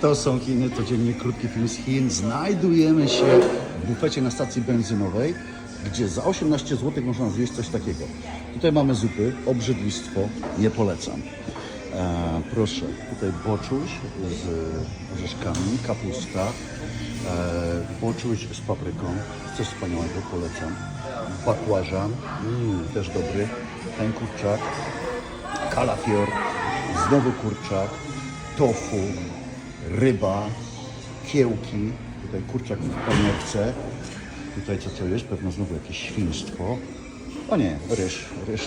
To są Chiny, codziennie krótki film z Chin. Znajdujemy się w bufecie na stacji benzynowej, gdzie za 18 zł można zjeść coś takiego. Tutaj mamy zupy, obrzydlistwo, nie polecam. E, proszę, tutaj boczuś z orzeszkami, kapusta, e, boczuś z papryką, coś wspaniałego, polecam. Bakłażan, mm, też dobry, ten kurczak, kalafior, znowu kurczak, tofu, ryba, kiełki, tutaj kurczak w panierce, tutaj co to jest, pewno znowu jakieś świństwo. O nie, ryż, ryż.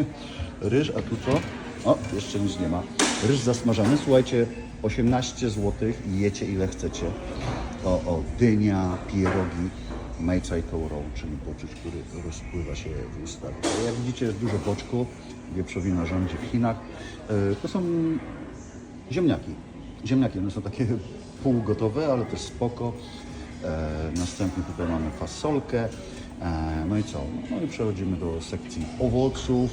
ryż, a tu co? O, jeszcze nic nie ma. Ryż zasmażany, słuchajcie, 18 zł i jecie ile chcecie. O, o, dynia, pierogi, Mejcaj Touro, czyli poczuć, który rozpływa się w ustach. Jak widzicie, jest dużo boczku, wieprzowina rządzi w Chinach. E, To są ziemniaki. Ziemniaki, one są takie półgotowe, ale też spoko. E, następnie tutaj mamy fasolkę. E, no i co? No i przechodzimy do sekcji owoców.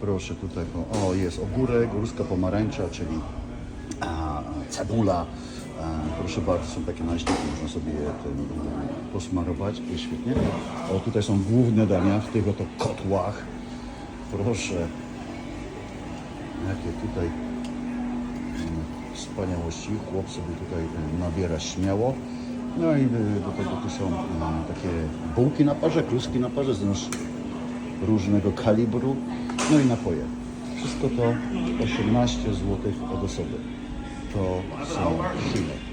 Proszę tutaj, o, jest ogórek, ruska pomarańcza, czyli a, cebula. E, proszę bardzo, są takie naśniki, można sobie tym e, posmarować, jest świetnie. O, tutaj są główne dania w tych oto kotłach. Proszę, jakie tutaj wspaniałości. Chłop sobie tutaj e, nabiera śmiało. No i e, do tego tu są e, takie bułki na parze, kluski na parze, znowuż różnego kalibru. No i napoje. Wszystko to 18 zł od osoby. To są Chiny.